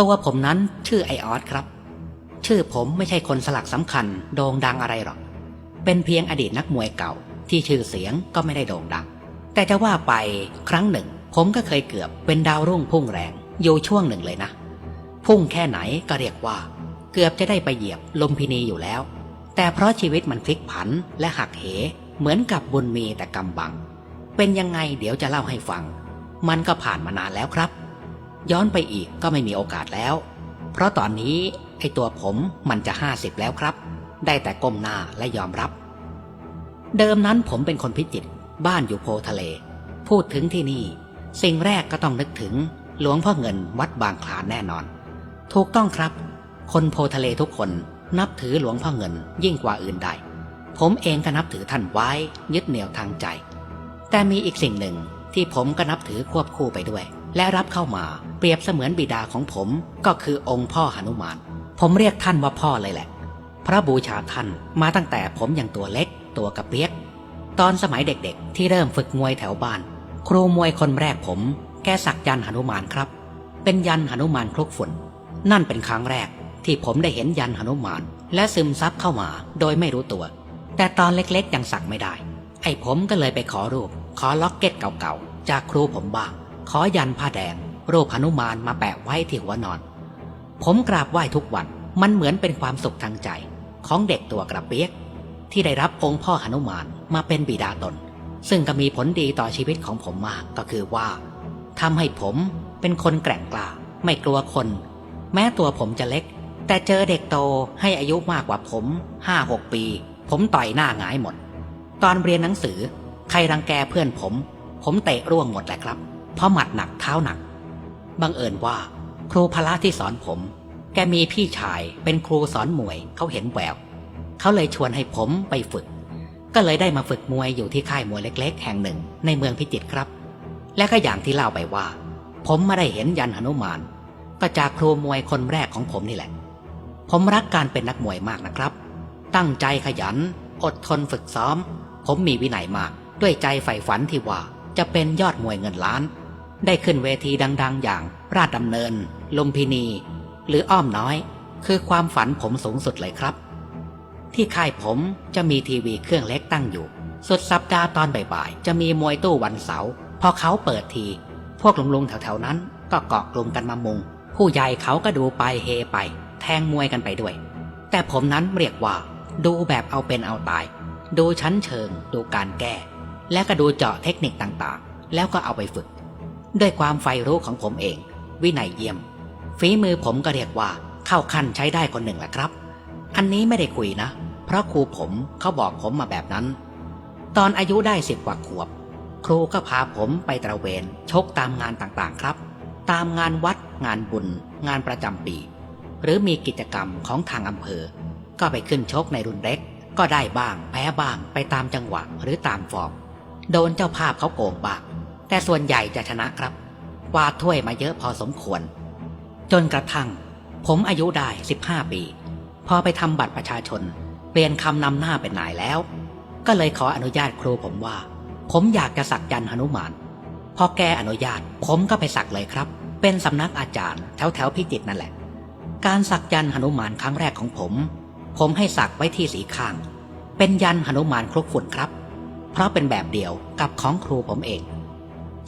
ตัวผมนั้นชื่อไอออสครับ ชื่อผมไม่ใช่คนสลักสำคัญ โด่งดังอะไรหรอก เป็นเพียงอดีตนักมวยเก่า ที่ชื่อเสียงก็ไม่ได้โด่งดัง แต่จะว่าไปครั้งหนึ่ง ผมก็เคยเกือบเป็นดาวรุ่งพุ่งแรงอยู่ช่วงหนึ่งเลยนะ พุ่งแค่ไหนก็เรียกว่า เกือบจะได้ไปเหยียบลมพินีอยู่แล้ว แต่เพราะชีวิตมันพลิกผันและหักเห เหมือนกับบุญมีแต่กำบัง เป็นยังไงเดี๋ยวจะเล่าให้ฟัง มันก็ผ่านมานานแล้วครับ ย้อนไปอีกก็ไม่มีโอกาสแล้ว เพราะตอนนี้ไอตัวผมมันจะห้าสิบแล้วครับ ได้แต่ก้มหน้าและยอมรับ เดิมนั้นผมเป็นคนพิจิตรบ้านอยู่โพทะเล พูดถึงที่นี่ สิ่งแรกก็ต้องนึกถึงหลวงพ่อเงินวัดบางคลานแน่นอน ถูกต้องครับ คนโพทะเลทุกคนนับถือหลวงพ่อเงินยิ่งกว่าอื่นใด ผมเองก็นับถือท่านไว้ยึดเหนี่ยวทางใจ แต่มีอีกสิ่งหนึ่งที่ผมก็นับถือควบคู่ไปด้วย และรับเข้ามาเปรียบเสมือนบิดาของผมก็คือองค์พ่อหนุมาน ผมเรียกท่านว่าพ่อเลยแหละ พระบูชาท่านมาตั้งแต่ผมยังตัวเล็กตัวกระเปียก ตอนสมัยเด็กๆ ที่เริ่มฝึกมวยแถวบ้าน ครูมวยคนแรกผม แกสักยันหนุมานครับ เป็นยันหนุมานคลุกฝุ่น นั่นเป็นครั้งแรกที่ผมได้เห็นยันหนุมาน และซึมซับเข้ามาโดยไม่รู้ตัว แต่ตอนเล็กๆยังสักไม่ได้ ไอ้ผมก็เลยไปขอรูป ขอล็อกเก็ตเก่าๆจากครูผมบ้าง ขอยันผ้าแดง รูปหนุมานมาแปะไว้ที่หัวนอน ผมกราบไหว้ทุกวันมันเหมือนเป็นความสุขทางใจ ของเด็กตัวกระเปียก ที่ได้รับองค์พ่อหนุมานมาเป็นบิดาตน ซึ่งก็มีผลดีต่อชีวิตของผมมากก็คือว่าทำให้ผมเป็นคนแกร่งกล้าไม่กลัวคน แม้ตัวผมจะเล็ก แต่เจอเด็กโตให้อายุมากกว่าผมห้าหกปี ผมต่อยหน้าหงายหมด ตอนเรียนหนังสือ ใครรังแกเพื่อนผม ผมเตะร่วงหมดแหละครับ เพราะหมัดหนักเท้าหนัก บังเอิญว่า ครูพละที่สอนผม แกมีพี่ชายเป็นครูสอนมวยเขาเห็นแววเขาเลยชวนให้ผมไปฝึก ก็เลยได้มาฝึกมวยอยู่ที่ค่ายมวยเล็ก ๆ แห่งหนึ่งในเมืองพิจิตรครับ และก็อย่างที่เล่าไปว่า ผมไม่ได้เห็นยันหนุมานก็จากครูมวยคนแรกของผมนี่แหละ ผมรักการเป็นนักมวยมากนะครับ ตั้งใจขยัน อดทนฝึกซ้อม ผมมีวินัยมากด้วยใจใฝ่ฝันที่ว่าจะเป็นยอดมวยเงินล้าน ได้ขึ้นเวทีดัง ๆ อย่างราชดำเนิน ลุมพินี หรืออ้อมน้อย คือความฝันผมสูงสุดเลยครับ ที่ค่ายผมจะมีทีวีเครื่องเล็กตั้งอยู่ สุดสัปดาห์ตอนบ่ายๆ จะมีมวยตู้วันเสาร์พอเขาเปิดที พวกลุงๆแถวๆนั้น ก็เกาะกลุ่มกันมามุง ผู้ใหญ่เขาก็ดูไปเฮไป แทงมวยกันไปด้วย แต่ผมนั้นเรียกว่า ดูแบบเอาเป็นเอาตาย ดูชั้นเชิง ดูการแก้ และก็ดูเจาะเทคนิคต่างๆ แล้วก็เอาไปฝึก ด้วยความใฝ่รู้ของผมเอง วินัยเยี่ยม ฝีมือผมก็เรียกว่าเข้าขั้นใช้ได้คนหนึ่งแหละครับ อันนี้ไม่ได้คุยนะ เพราะครูผมเขาบอกผมมาแบบนั้น ตอนอายุได้สิบกว่าขวบ ครูก็พาผมไปตระเวนชกตามงานต่างๆครับ ตามงานวัด งานบุญ งานประจำปี หรือมีกิจกรรมของทางอำเภอ ก็ไปขึ้นชกในรุ่นเล็ก ก็ได้บ้างแพ้บ้างไปตามจังหวะหรือตามฟอร์มโดนเจ้าภาพเขาโกงบ้าง แต่ส่วนใหญ่จะชนะครับกวาดถ้วยมาเยอะพอสมควร จนกระทั่ง ผมอายุได้ 15 ปี พอไปทำบัตรประชาชน เปลี่ยนคำนำหน้าเป็นนายแล้ว ก็เลยขออนุญาตครูผมว่า ผมอยากจะสักยันหนุมาน พอแกอนุญาต ผมก็ไปสักเลยครับ เป็นสำนักอาจารย์แถวแถวๆพิจิตรนั่นแหละ การสักยันหนุมานครั้งแรกของผม ผมให้สักไว้ที่สีข้าง เป็นยันหนุมานคลุกฝุ่นครับ เพราะเป็นแบบเดียวกับของครูผมเอง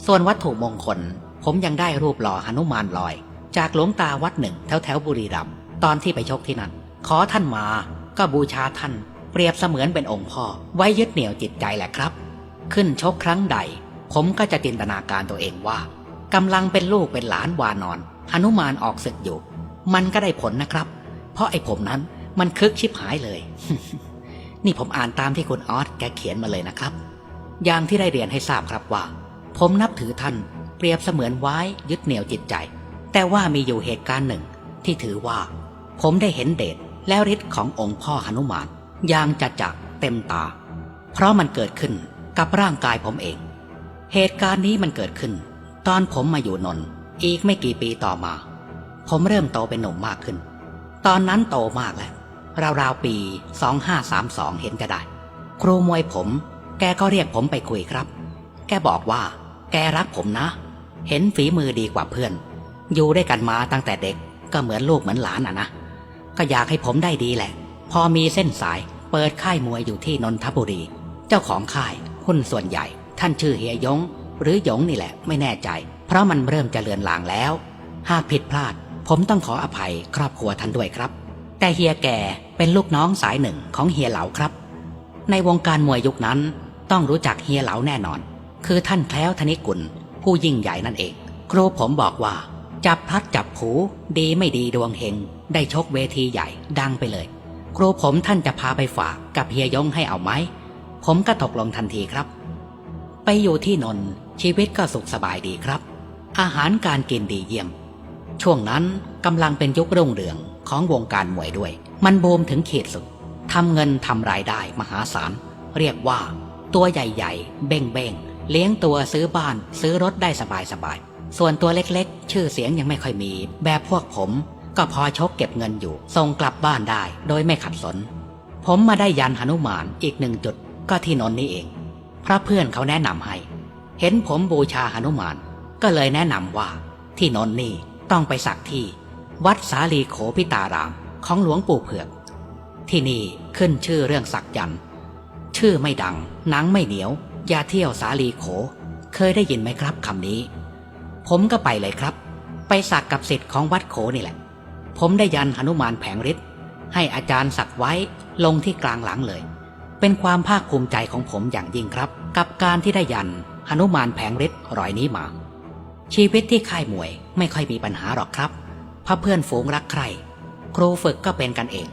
ส่วนวัตถุมงคล ผมยังได้รูปหล่อหนุมานลอย จากหลวงตาวัดหนึ่งแถวแถวบุรีรัมย์ตอนที่ไปชกที่นั่น ขอท่านมา ก็บูชาท่าน เปรียบเสมือนเป็นองค์พ่อ ไว้ยึดเหนี่ยวจิตใจแหละครับ ขึ้นชกครั้งใด ผมก็จะจินตนาการตัวเองว่ากำลังเป็นลูกเป็นหลานวานอนหนุมานออกศึกอยู่ มันก็ได้ผลนะครับ เพราะไอ้ผมนั้นมันคึกชิบหายเลย นี่ผมอ่านตามที่คุณออสแกเขียนมาเลยนะครับ อย่างที่ได้เรียนให้ทราบครับว่า ผมนับถือท่านเปรียบเสมือนไว้ยึดเหนี่ยวจิตใจ แต่ว่ามีอยู่เหตุการณ์หนึ่ง ที่ถือว่า ผมได้เห็นเดชและฤทธิ์ขององค์พ่อหนุมานอย่างจะจักเต็มตา เพราะมันเกิดขึ้นกับร่างกายผมเอง เหตุการณ์นี้มันเกิดขึ้น ตอนผมมาอยู่นนท์อีกไม่กี่ปีต่อมา ผมเริ่มโตเป็นหนุ่มมากขึ้น ตอนนั้นโตมากแล้วราวๆปี 2532 เห็นจะได้ ครูมวยผม แกก็เรียกผมไปคุยครับ แกบอกว่า แกรักผมนะ เห็นฝีมือดีกว่าเพื่อน อยู่ด้วยกันมาตั้งแต่เด็กก็เหมือนลูกเหมือนหลานอะนะ ก็อยากให้ผมได้ดีแหละ พอมีเส้นสายเปิดค่ายมวยอยู่ที่นนทบุรี เจ้าของค่ายหุ้นส่วนใหญ่ ท่านชื่อเฮียยง หรือหยงนี่แหละไม่แน่ใจ เพราะมันเริ่มจะเลือนลางแล้ว หากผิดพลาด ผมต้องขออภัยครอบครัวท่านด้วยครับ แต่เฮียแก่เป็นลูกน้องสายหนึ่งของเฮียเหลาครับ ในวงการมวยยุคนั้นต้องรู้จักเฮียเหลาแน่นอน คือท่านแคล้วธนิกุล ผู้ยิ่งใหญ่นั่นเอง ครูผมบอกว่า จับพลัดจับผูดีไม่ดีดวงเฮงได้ชกเวทีใหญ่ดังไปเลย ครูผมท่านจะพาไปฝากกับเฮียยงให้เอาไหม ผมก็ตกลงทันทีครับ ไปอยู่ที่นนท์ชีวิตก็สุขสบายดีครับ อาหารการกินดีเยี่ยม ช่วงนั้นกำลังเป็นยุครุ่งเรืองของวงการมวยด้วย มันโบมถึงขีดสุดทำเงินทำรายได้มหาศาล เรียกว่า ตัวใหญ่ๆ เบ้งเบงๆ เลี้ยงตัวซื้อบ้านซื้อรถได้สบายๆ ส่วนตัวเล็กๆ ชื่อเสียงยังไม่ค่อยมี แบบพวกผม ก็พอชกเก็บเงินอยู่ส่งกลับบ้านได้โดยไม่ขัดสน ผมมาได้ยันหนุมานอีกหนึ่งจุดก็ที่นนท์นี่เอง พระเพื่อนเขาแนะนำให้ เห็นผมบูชาหนุมาน ก็เลยแนะนำว่า ที่นนท์นี่ต้องไปสักที่ วัดสาลีโขพิตารามของหลวงปู่เผือก ที่นี่ขึ้นชื่อเรื่องสักยันชื่อไม่ดังหนังไม่เหนียว อย่าเที่ยวสาลีโข เคยได้ยินไหมครับคำนี้ ผมก็ไปเลยครับ ไปสักกับสิทธิ์ของวัดโขนี่แหละ ผมได้ยันหนุมานแผงฤทธิ์ให้อาจารย์สักไว้ลงที่กลางหลังเลย เป็นความภาคภูมิใจของผมอย่างยิ่งครับ กับการที่ได้ยันหนุมานแผงฤทธิ์รอยนี้มา ชีวิตที่ค่ายมวยไม่ค่อยมีปัญหาหรอกครับพราะเพื่อนฝูงรักใคร ครูฝึกก็เป็นกันเอง